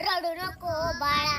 रडू नको बाळा.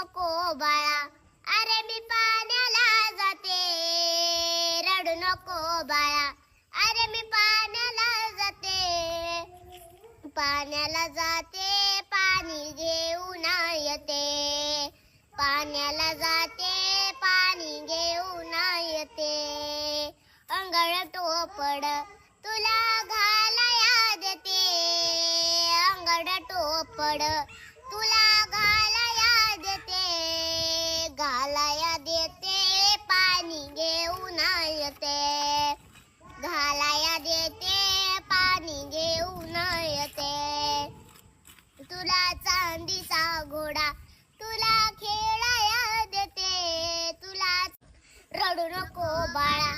नको बाळा. अरे मी पाण्याला जाते. रडू नको बाळा. अरे मी पाण्याला जाते. पाण्याला जाते पाणी घेऊन येते. पाण्याला जाते पाणी घेऊन येते. अंगळ टोपड तुला घालाया देते. अंगड टोपड तुला चांदीचा घोडा तुला खेळाया देते. तुला रडू नको बाळा.